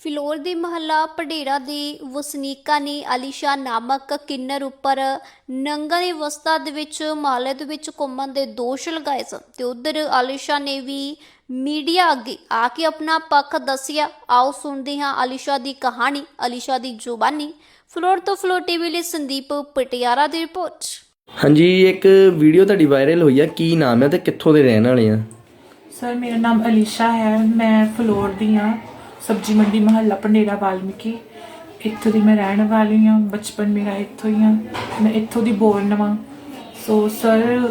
ਫਿਲੌਰ ਦੇ ਮਹੱਲਾ ਪੜੇਰਾ ਦੇ ਵਸਨੀਕਾਂ ਨੇ ਆਲੀਸ਼ਾ ਨਾਮਕ ਕਿੰਨਰ ਉੱਪਰ ਨੰਗਾ ਦੀ ਅਵਸਥਾ ਦੇ ਵਿੱਚ ਮਹੱਲੇ ਦੇ ਵਿੱਚ ਘੁੰਮਣ ਦੇ ਦੋਸ਼ ਲਗਾਏ ਸਨ ਤੇ ਉਧਰ ਆਲੀਸ਼ਾ ਨੇ ਵੀ ਮੀਡੀਆ ਅੱਗੇ ਆ ਕੇ ਆਪਣਾ ਪੱਖ ਦੱਸਿਆ। ਆਓ ਸੁਣਦੇ ਹਾਂ ਆਲੀਸ਼ਾ ਦੀ ਕਹਾਣੀ ਆਲੀਸ਼ਾ ਦੀ ਜ਼ੁਬਾਨੀ। ਫਲੋਰ ਤੋਂ ਫਲੋਰ ਟੀਵੀ ਲਈ ਸੰਦੀਪ ਪਟਿਆਰਾ ਦੀ ਰਿਪੋਰਟ। ਹਾਂਜੀ ਇੱਕ ਵੀਡੀਓ ਤੁਹਾਡੀ ਵਾਇਰਲ ਹੋਈ ਆ ਕੀ ਨਾਮ ਹੈ ਤੇ ਕਿੱਥੋਂ ਦੇ ਰਹਿਣ ਵਾਲੇ ਆ? ਸਰ ਮੇਰਾ ਨਾਮ ਅਲੀਸ਼ਾ ਹੈ ਮੈਂ ਫਲੋਰ ਦੀ ਹਾਂ। ਸਬਜੀ ਮੰਡੀ ਮਹੱਲਾ ਪੰਡੇਰਾ ਵਾਲਮੀਕੀ। ਇੱਥੋਂ ਦੀ ਮੈਂ ਰਹਿਣ ਵਾਲੀ ਹਾਂ, ਬਚਪਨ ਮੇਰਾ ਇੱਥੋਂ ਹੀ ਆ। ਮੈਂ ਇੱਥੋਂ ਦੀ ਬੋਰਨ ਵਾਂ। ਸੋ ਸਰ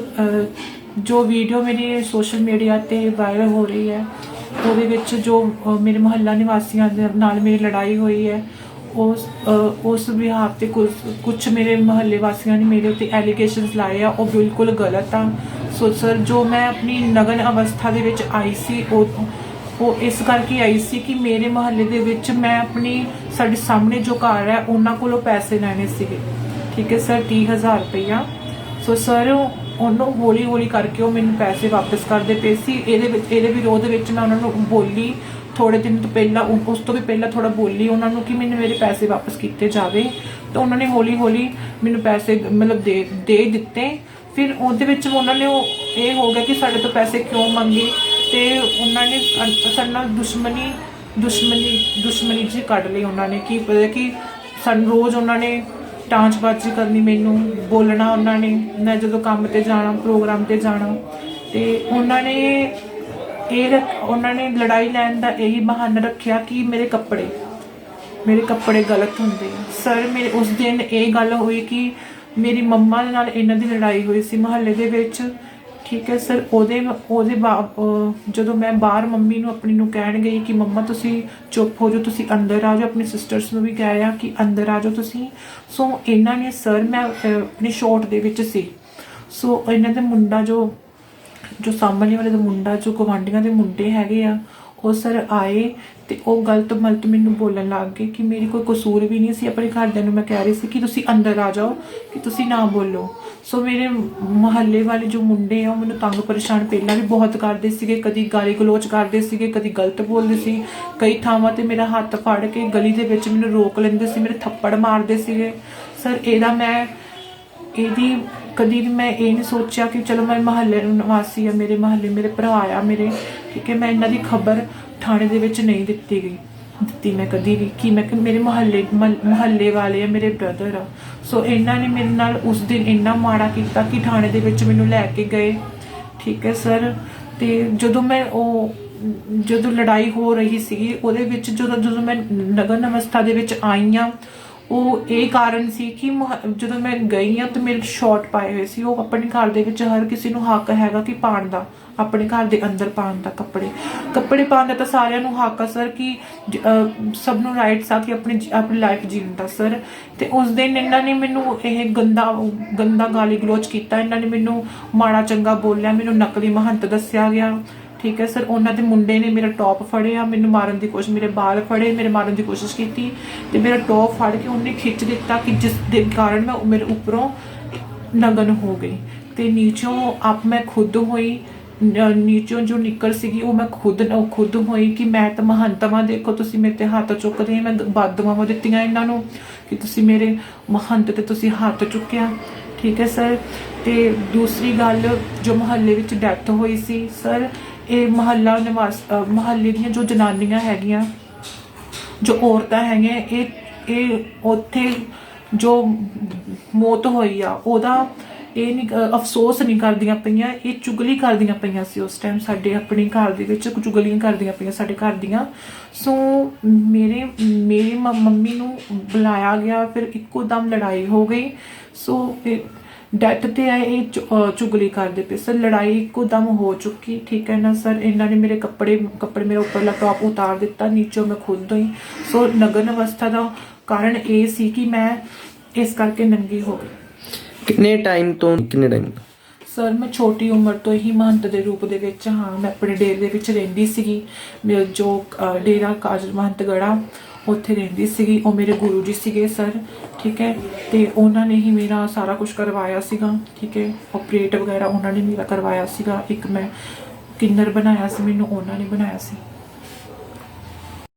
ਜੋ ਵੀਡੀਓ ਮੇਰੀ ਸੋਸ਼ਲ ਮੀਡੀਆ ਤੇ ਵਾਇਰਲ ਹੋ ਰਹੀ ਹੈ, ਉਹਦੇ ਵਿੱਚ ਜੋ ਮੇਰੇ ਮਹੱਲਾ ਨਿਵਾਸੀਆਂ ਦੇ ਨਾਲ ਮੇਰੀ ਲੜਾਈ ਹੋਈ ਹੈ, ਉਸ ਉਸ ਵਿਹਾਰ ਤੇ ਕੁਝ ਕੁਝ ਮੇਰੇ ਮਹੱਲੇ ਵਾਸੀਆਂ ਨੇ ਮੇਰੇ ਉੱਤੇ ਐਲੀਗੇਸ਼ਨਸ ਲਾਏ ਆ, ਉਹ ਬਿਲਕੁਲ ਗਲਤ ਆ। ਸੋ ਸਰ ਜੋ ਮੈਂ ਆਪਣੀ ਨਗਨ ਅਵਸਥਾ ਦੇ ਵਿੱਚ ਆਈ ਸੀ, ਉਹ ਉਹ ਇਸ ਕਰਕੇ ਆਈ ਸੀ ਕਿ ਮੇਰੇ ਮਹੱਲੇ ਦੇ ਵਿੱਚ ਮੈਂ ਆਪਣੀ, ਸਾਡੇ ਸਾਹਮਣੇ ਜੋ ਘਰ ਹੈ, ਉਹਨਾਂ ਕੋਲੋਂ ਪੈਸੇ ਲੈਣੇ ਸੀਗੇ। ਠੀਕ ਹੈ ਸਰ 30000 ਰੁਪਇਆ ਸੋ ਸਰ ਉਹਨੂੰ ਹੌਲੀ ਹੌਲੀ ਕਰਕੇ ਉਹ ਮੈਨੂੰ ਪੈਸੇ ਵਾਪਸ ਕਰਦੇ ਪਏ ਸੀ। ਇਹਦੇ ਵਿੱਚ, ਇਹਦੇ ਵਿਰੋਧ ਵਿੱਚ ਮੈਂ ਉਹਨਾਂ ਨੂੰ ਬੋਲੀ ਥੋੜੇ ਦਿਨ ਤੋਂ ਪਹਿਲਾਂ ਉਸ ਤੋਂ ਵੀ ਪਹਿਲਾਂ ਥੋੜਾ ਬੋਲੀ ਉਹਨਾਂ ਨੂੰ ਕਿ ਮੈਨੂੰ ਮੇਰੇ ਪੈਸੇ ਵਾਪਸ ਕੀਤੇ ਜਾਵੇ। ਤਾਂ ਉਹਨਾਂ ਨੇ ਹੌਲੀ ਹੌਲੀ ਮੈਨੂੰ ਪੈਸੇ ਮਤਲਬ ਦੇ ਦੇ ਦਿੱਤੇ। ਫਿਰ ਉਹਦੇ ਵਿੱਚ ਉਹਨਾਂ ਨੇ ਉਹ ਇਹ ਹੋ ਗਿਆ ਕਿ ਸਾਡੇ ਤੋਂ ਪੈਸੇ ਕਿਉਂ ਮੰਗੇ? ਤੇ ਉਹਨਾਂ ਨੇ ਅ- ਸਾਡੇ ਨਾਲ ਦੁਸ਼ਮਣੀ ਦੁਸ਼ਮਣੀ ਦੁਸ਼ਮਣੀ ਜੀ ਕੱਢ ਲਈ ਉਹਨਾਂ ਨੇ ਕੀ ਪਤਾ ਕਿ ਸਾਨੂੰ ਰੋਜ਼ ਉਹਨਾਂ ਨੇ ਟਾਂਚਬਾਜ਼ੀ ਕਰਨੀ ਮੈਨੂੰ, ਬੋਲਣਾ ਉਹਨਾਂ ਨੇ, ਮੈਂ ਜਦੋਂ ਕੰਮ ਤੇ ਜਾਣਾ, ਪ੍ਰੋਗਰਾਮ ਤੇ ਜਾਣਾ। ਤੇ ਉਹਨਾਂ ਨੇ ਇਹ ਰੱਖ- ਉਹਨਾਂ ਨੇ ਲੜਾਈ ਲੈਣ ਦਾ ਇਹੀ ਬਹਾਨਾ ਰੱਖਿਆ ਕਿ ਮੇਰੇ ਕੱਪੜੇ ਮੇਰੇ ਕੱਪੜੇ ਗਲਤ ਹੁੰਦੇ ਆ। ਸਰ, ਮੇਰੇ, ਉਸ ਦਿਨ ਇਹ ਗੱਲ ਹੋਈ ਕਿ ਮੇਰੀ ਮੰਮਾ ਦੇ ਨਾਲ ਇਹਨਾਂ ਦੀ ਲੜਾਈ ਹੋਈ ਸੀ ਮਹੱਲੇ ਦੇ ਵਿੱਚ। ਠੀਕ ਹੈ ਸਰ ਉਹਦੇ ਉਹਦੇ ਬਾ- ਜਦੋਂ ਮੈਂ ਬਾਹਰ ਮੰਮੀ ਨੂੰ ਆਪਣੀ ਨੂੰ ਕਹਿਣ ਗਈ ਕਿ ਮੰਮਾ ਤੁਸੀਂ ਚੁੱਪ ਹੋ ਜਾਓ ਤੁਸੀਂ ਅੰਦਰ ਆ ਜਾਓ ਆਪਣੀ ਸਿਸਟਰਸ ਨੂੰ ਵੀ ਕਹਿਆ ਕਿ ਅੰਦਰ ਆ ਜਾਓ ਤੁਸੀਂ। ਸੋ ਇਹਨਾਂ ਨੇ ਸਰ ਮੈਂ ਅਹ, ਆਪਣੀ ਸ਼ੋਟ ਦੇ ਵਿੱਚ ਸੀ। ਸੋ ਇਹਨਾਂ ਦੇ ਮੁੰਡਾ ਜੋ ਜੋ ਸਾਹਮਣੇ ਵਾਲੇ ਦਾ ਮੁੰਡਾ ਜੋ ਗਵਾਂਢੀਆਂ ਦੇ ਮੁੰਡੇ ਹੈਗੇ ਆ ਉਹ ਸਰ ਆਏ ਤੇ ਉਹ ਗਲਤ ਮਲਤ ਮੈਨੂੰ ਬੋਲਣ ਲੱਗ ਗਏ ਕਿ ਮੇਰੀ ਕੋਈ ਕਸੂਰ ਵੀ ਨਹੀਂ ਸੀ ਆਪਣੇ ਘਰਦਿਆਂ ਨੂੰ ਮੈਂ ਕਹਿ ਰਹੀ ਸੀ ਕਿ ਤੁਸੀਂ ਅੰਦਰ ਆ ਜਾਓ ਕਿ ਤੁਸੀਂ ਨਾ ਬੋਲੋ। ਸੋ ਮੇਰੇ ਮੁਹੱਲੇ ਵਾਲੇ ਜੋ ਮੁੰਡੇ ਆ, ਉਹ ਮੈਨੂੰ ਤੰਗ ਪਰੇਸ਼ਾਨ ਪਹਿਲਾਂ ਵੀ ਬਹੁਤ ਕਰਦੇ ਸੀਗੇ, ਕਦੀ ਗਾਲੀ ਗਲੋਚ ਕਰਦੇ ਸੀਗੇ, ਕਦੀ ਗਲਤ ਬੋਲਦੇ ਸੀ। ਕਈ ਥਾਵਾਂ ਤੇ ਮੇਰਾ ਹੱਥ ਫੜ ਕੇ ਗਲੀ ਦੇ ਵਿੱਚ ਮੈਨੂੰ ਰੋਕ ਲੈਂਦੇ ਸੀ, ਮੇਰੇ ਥੱਪੜ ਮਾਰਦੇ ਸੀਗੇ। ਸਰ ਇਹਦਾ ਮੈਂ, ਇਹਦੀ ਕਦੀ ਵੀ ਮੈਂ ਇਹ ਨਹੀਂ ਸੋਚਿਆ ਕਿ ਚਲੋ ਮੈਂ ਮਹੱਲੇ ਨੂੰ ਨਿਵਾਸੀ ਆ, ਮੇਰੇ ਮਹੱਲੇ ਮੇਰੇ ਭਰਾ ਆ ਮੇਰੇ, ਠੀਕ ਹੈ, ਮੈਂ ਇਹਨਾਂ ਦੀ ਖਬਰ ਥਾਣੇ ਦੇ ਵਿੱਚ ਨਹੀਂ ਦਿੱਤੀ ਗਈ, ਦਿੱਤੀ ਮੈਂ ਕਦੀ ਵੀ, ਕਿ ਮੈਂ ਕਿ ਮੇਰੇ ਮਹੱਲੇ ਮਹੱਲੇ ਵਾਲੇ ਆ, ਮੇਰੇ ਬ੍ਰਦਰ ਆ। ਸੋ ਇਹਨਾਂ ਨੇ ਮੇਰੇ ਨਾਲ ਉਸ ਦਿਨ ਇੰਨਾ ਮਾੜਾ ਕੀਤਾ ਕਿ ਥਾਣੇ ਦੇ ਵਿੱਚ ਮੈਨੂੰ ਲੈ ਕੇ ਗਏ। ਠੀਕ ਹੈ, ਸਰ। ਤੇ ਜਦੋਂ ਮੈਂ ਉਹ, ਜਦੋਂ ਲੜਾਈ ਹੋ ਰਹੀ ਸੀ ਉਹਦੇ ਵਿੱਚ ਜਦੋਂ ਜਦੋਂ ਮੈਂ ਨਗਰ ਅਵਸਥਾ ਦੇ ਵਿੱਚ ਆਈ ਹਾਂ ਉਹ ਇਹ ਕਾਰਨ ਸੀ ਕਿ ਜਦੋਂ ਮੈਂ ਗਈ ਆ ਤੇ ਮੇਰੇ ਸ਼ਾਰਟ ਪਾਏ ਹੋਏ ਸੀ, ਉਹ ਆਪਣੇ ਘਰ ਦੇ ਵਿੱਚ ਹਰ ਕਿਸੇ ਨੂੰ ਹੱਕ ਹੈਗਾ ਕਿ ਪਾਣ ਦਾ, ਆਪਣੇ ਘਰ ਦੇ ਅੰਦਰ ਪਾਣ ਦਾ ਕੱਪੜੇ। ਕੱਪੜੇ ਪਾਉਣ ਦਾ ਤਾਂ ਸਾਰਿਆਂ ਨੂੰ ਹੱਕ ਆ, ਸਰ, ਕਿ ਸਭ ਨੂੰ ਰਾਈਟਸ ਆ ਕਿ ਆਪਣੀ ਆਪਣੀ ਲਾਈਫ ਜੀਣ ਦਾ, ਸਰ। ਤੇ ਉਸ ਦਿਨ ਇਹਨਾਂ ਨੇ ਮੈਨੂੰ ਇਹ ਗੰਦਾ ਗੰਦਾ ਗਾਲੀ ਗਲੋਚ ਕੀਤਾ, ਇਹਨਾਂ ਨੇ ਮੈਨੂੰ ਮਾੜਾ ਚੰਗਾ ਬੋਲਿਆ, ਮੈਨੂੰ ਨਕਲੀ ਮਹੰਤ ਦੱਸਿਆ ਗਿਆ। ਠੀਕ ਹੈ ਸਰ, ਉਹਨਾਂ ਦੇ ਮੁੰਡੇ ਨੇ ਮੇਰਾ ਟੌਪ ਫੜਿਆ, ਮੈਨੂੰ ਮਾਰਨ ਦੀ ਕੋਸ਼ਿਸ਼, ਮੇਰੇ ਬਾਲ ਫੜੇ, ਮੇਰੇ ਮਾਰਨ ਦੀ ਕੋਸ਼ਿਸ਼ ਕੀਤੀ ਤੇ ਮੇਰਾ ਟੌਪ ਫੜ ਕੇ ਉਹਨੇ ਖਿੱਚ ਦਿੱਤਾ ਕਿ ਜਿਸ ਦੇ ਕਾਰਨ ਮੈਂ ਮੇਰੇ ਉੱਪਰੋਂ ਨਗਨ ਹੋ ਗਈ ਤੇ ਨੀਚੋਂ ਆਪ ਮੈਂ ਖੁਦ ਹੋਈ ਨੀਚੋਂ ਜੋ ਨਿਕਲ ਸੀਗੀ ਉਹ ਮੈਂ ਖੁਦ ਖੁਦ ਹੋਈ ਕਿ ਮੈਂ ਤਾਂ ਮਹੰਤਵਾਂ, ਦੇਖੋ ਤੁਸੀਂ ਮੇਰੇ ਤੇ ਹੱਥ ਚੁੱਕਦੇ ਮੈਂ ਬਾਦਵਾਂ ਦਿੱਤੀਆਂ ਇਹਨਾਂ ਨੂੰ ਕਿ ਤੁਸੀਂ ਮੇਰੇ ਮਹੰਤ ਤੇ ਤੁਸੀਂ ਹੱਥ ਚੁੱਕਿਆ, ਠੀਕ ਹੈ ਸਰ। ਤੇ ਦੂਸਰੀ ਗੱਲ, ਜੋ ਮੁਹੱਲੇ ਵਿੱਚ ਡੈਥ ਹੋਈ ਸੀ, ਸਰ ਇਹ ਮਹੱਲਾ ਨਿਵਾਸ ਅ, ਮਹੱਲੇ ਦੀਆਂ ਜੋ ਜਨਾਨੀਆਂ ਹੈਗੀਆਂ ਜੋ ਔਰਤਾਂ ਹੈਗੀਆਂ ਇਹ ਇਹ ਉੱਥੇ ਜੋ ਮੌਤ ਹੋਈ ਆ ਉਹਦਾ ਇਹ ਨਹੀਂ ਅਫਸੋਸ ਨਹੀਂ ਕਰਦੀਆਂ ਪਈਆਂ ਇਹ ਚੁਗਲੀ ਕਰਦੀਆਂ ਪਈਆਂ ਸੀ ਉਸ ਟਾਈਮ ਸਾਡੇ ਆਪਣੇ ਘਰ ਦੇ ਵਿੱਚ ਚੁਗਲੀਆਂ ਕਰਦੀਆਂ ਪਈਆਂ ਸਾਡੇ ਘਰ ਦੀਆਂ। ਸੋ ਮੇਰੇ ਮੇਰੀ ਮ- ਮੰਮੀ ਨੂੰ ਬੁਲਾਇਆ ਗਿਆ ਫਿਰ ਇੱਕੋ ਦਮ ਲੜਾਈ ਹੋ ਗਈ। ਸੋ ਡੈਥ ਤੇ ਆਏ ਇਹ ਚੁਗਲੀ ਕਰਦੇ ਪਏ। ਸਰ ਲੜਾਈ ਇੱਕੋ ਦਮ ਹੋ ਚੁੱਕੀ। ਠੀਕ ਹੈ ਨਾ ਸਰ? ਇਹਨਾਂ ਨੇ ਮੇਰੇ ਕੱਪੜੇ ਕੱਪੜੇ ਮੇਰੇ ਉੱਪਰਲਾ ਟੌਪ ਉਤਾਰ ਦਿੱਤਾ ਨੀਚੋਂ ਮੈਂ ਖੁਦ ਹੋਈ ਸੋ ਨਗਨ ਅਵਸਥਾ ਦਾ ਕਾਰਨ ਇਹ ਸੀ ਕਿ ਮੈਂ ਇਸ ਕਰਕੇ ਨੰਗੀ ਹੋ ਗਈ। ਕਿੰਨੇ ਟਾਈਮ ਤੋਂ ਕਿੰਨੇ ਟਾਈਮ ਸਰ ਮੈਂ ਛੋਟੀ ਉਮਰ ਤੋਂ ਹੀ ਮਹੰਤ ਦੇ ਰੂਪ ਦੇ ਵਿੱਚ ਹਾਂ ਮੈਂ ਆਪਣੇ ਡੇਰੇ ਦੇ ਵਿੱਚ ਰਹਿੰਦੀ ਸੀਗੀ। ਮੇਰਾ ਜੋ ਡੇਰਾ ਕਾਜਲ ਮਹੰਤ ਗੜਾ ਉੱਥੇ ਰਹਿੰਦੀ ਸੀਗੀ, ਉਹ ਮੇਰੇ ਗੁਰੂ ਜੀ ਸੀਗੇ ਸਰ, ਠੀਕ ਹੈ? ਤੇ ਉਹਨਾਂ ਨੇ ਹੀ ਮੇਰਾ ਸਾਰਾ ਕੁਝ ਕਰਵਾਇਆ ਸੀਗਾ, ਠੀਕ ਹੈ? ਆਪਰੇਟ ਵਗੈਰਾ ਉਹਨਾਂ ਨੇ ਮੇਰਾ ਕਰਵਾਇਆ ਸੀਗਾ, ਇੱਕ ਮੈਂ ਕਿੰਨਰ ਬਣਾਇਆ ਸੀ, ਮੈਨੂੰ ਉਹਨਾਂ ਨੇ ਬਣਾਇਆ ਸੀ।